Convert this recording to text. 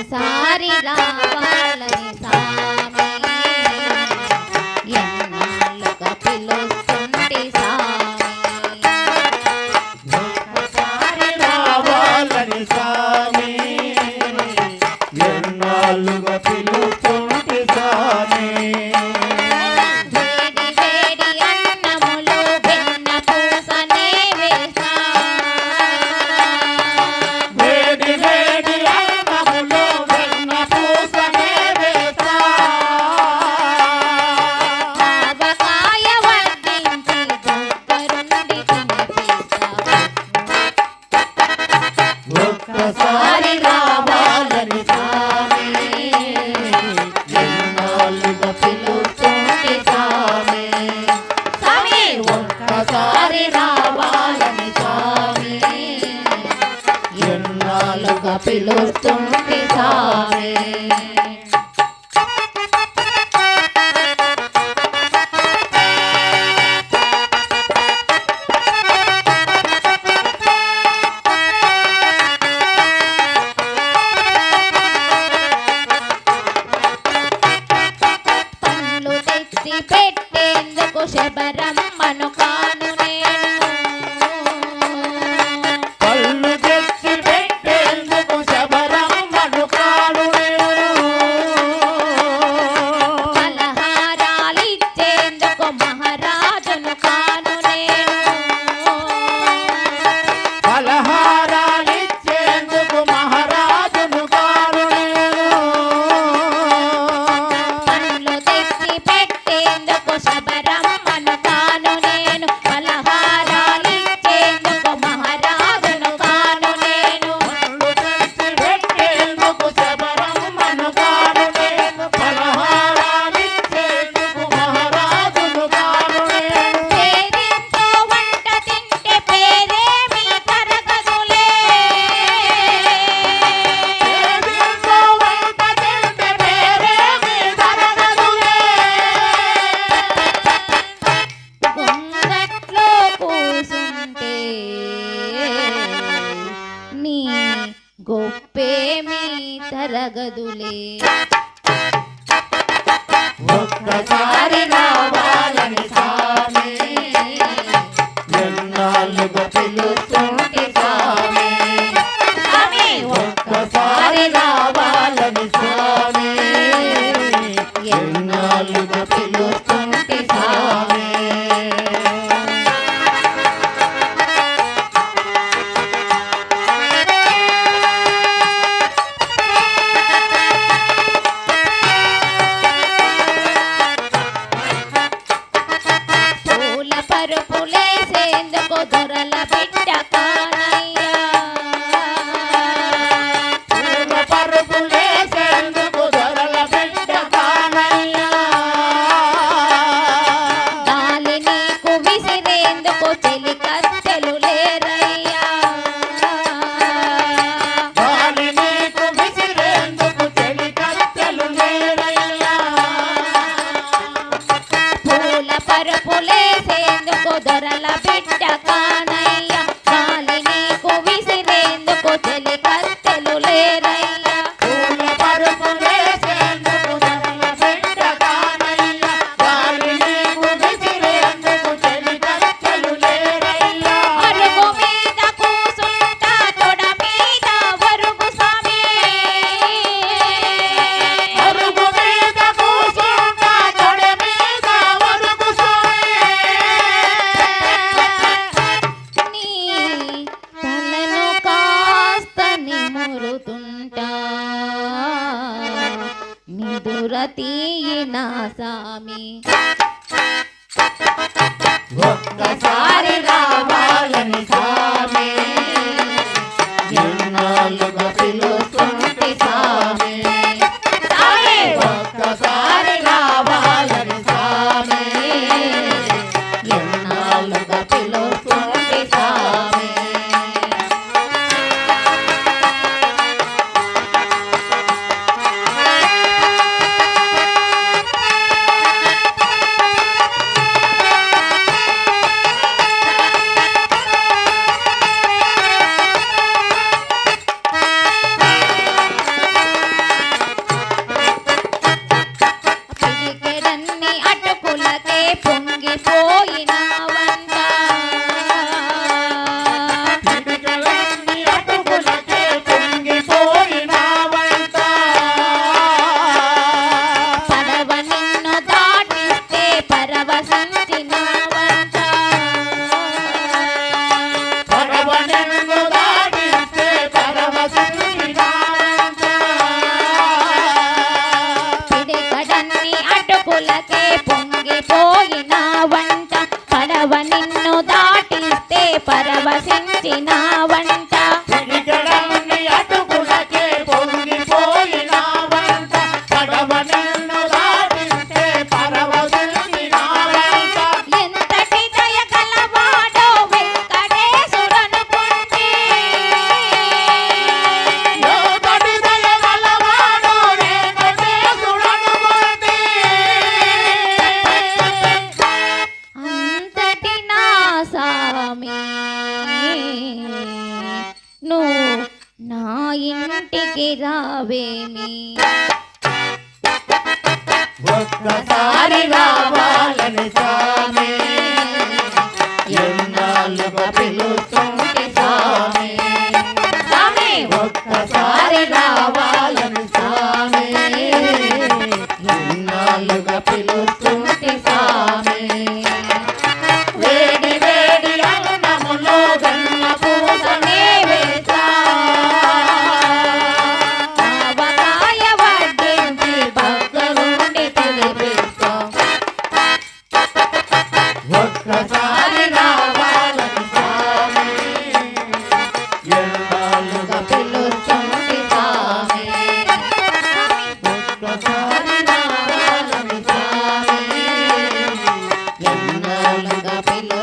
ఒకసారి రావా pilotum తగదులే. ఒక్కసారి రావాలని సామే. ఎన్నాళ్ళుగా పిలుస్తుంటి को धरला बेटा step. சாரதா పరవ నిన్ను దాటిస్తే పరవశించినా ఇంటికి రావేమి ఒక్కసారి రావాలని స్వామి ఒక్కసారి రావాలని స్వామి ఎల్లాలుగా పిలుచండి స్వామి ఒక్కసారి రావాలని స్వామి ఎల్లాలుగా పిలు